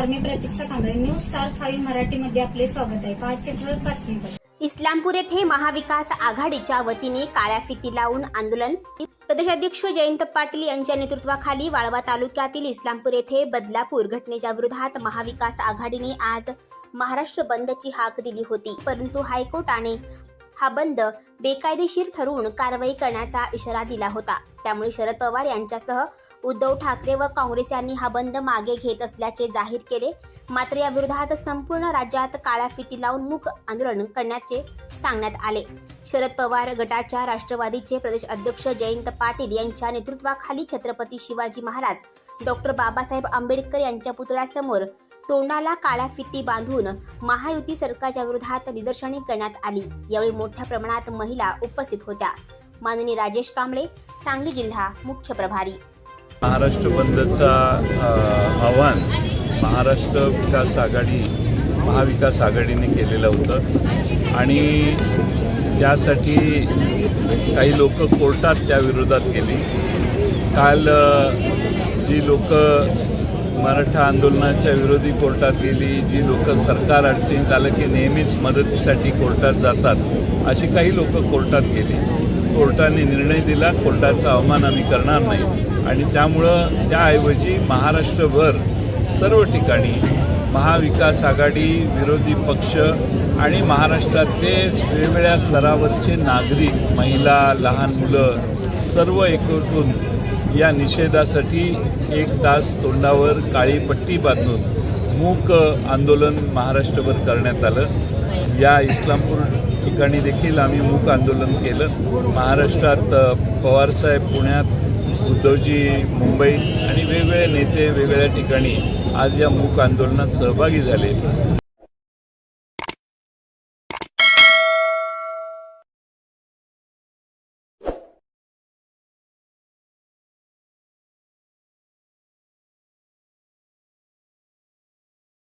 नमस्कार मी Pratiksha Kamble news star five मराठीमध्ये आपले स्वागत आहे. पाचशे ठळक बातमीपत्र. इस्लामपूर येथे महाविकास आघाडीच्या वतीने काळ्या फिती लावून आंदोलन. प्रदेशाध्यक्ष जयंत पाटील यांच्या नेतृत्वाखाली वाळवा तालुक्यातील इस्लामपूर येथे बदलापूर घटनेच्या विरोधात महाविकास आघाडीने आज महाराष्ट्र बंदची हाक दिली होती. परंतु हायकोर्टाने हा बंद बेकायदेशीर ठरवून कारवाई करण्याचा इशारा दिला होता. त्यामुळे शरद पवार यांच्यासह उद्धव ठाकरे व काँग्रेस यांनी हा बंद मागे घेत असल्याचे जाहीर केले. मात्र या विरोधात संपूर्ण राज्यात काळ्या फिती लावून मूक आंदोलन करण्याचे सांगण्यात आले. शरद पवार गटाच्या राष्ट्रवादीचे प्रदेश अध्यक्ष जयंत पाटील यांच्या नेतृत्वाखाली छत्रपती शिवाजी महाराज डॉक्टर बाबासाहेब आंबेडकर यांच्या पुतळ्यासमोर तोंडाला काळ्या फिती बांधून महायुती सरकारच्या विरोधात निदर्शने करण्यात आली. यावेळी मोठ्या प्रमाणात महिला उपस्थित होत्या. माननीय राजेश कांबळे सांगली जिल्हा मुख्य प्रभारी. महाराष्ट्र बंदचा आव्हान महाराष्ट्र विकास आघाडी महाविकास आघाडीने केलेलं होतं. आणि त्यासाठी काही लोक कोर्टात त्या विरोधात गेली. काल जी लोक मराठा आंदोलनाच्या विरोधी कोर्टात गेली जी लोक सरकार अडचणीत आलं की नेहमीच मदतीसाठी कोर्टात जातात अशी काही लोक कोर्टात गेली. कोर्टाने निर्णय दिला कोर्टाचा अवमान आम्ही करणार नाही. आणि त्यामुळं त्याऐवजी महाराष्ट्रभर सर्व ठिकाणी महाविकास आघाडी विरोधी पक्ष आणि महाराष्ट्रातले वेगवेगळ्या स्तरावरचे नागरिक महिला लहान मुलं सर्व एकवटून या निषेधासाठी एक तास तोंडावर काळी पट्टी बांधून मूक आंदोलन महाराष्ट्रभर करण्यात आलं. या इस्लामपूर ठिकाणी देखील आम्ही मूक आंदोलन केलं. महाराष्ट्रात पवारसाहेब पुण्यात उद्धवजी मुंबई आणि वेगवेगळे नेते वेगवेगळ्या ठिकाणी आज या मूक आंदोलनात सहभागी झाले.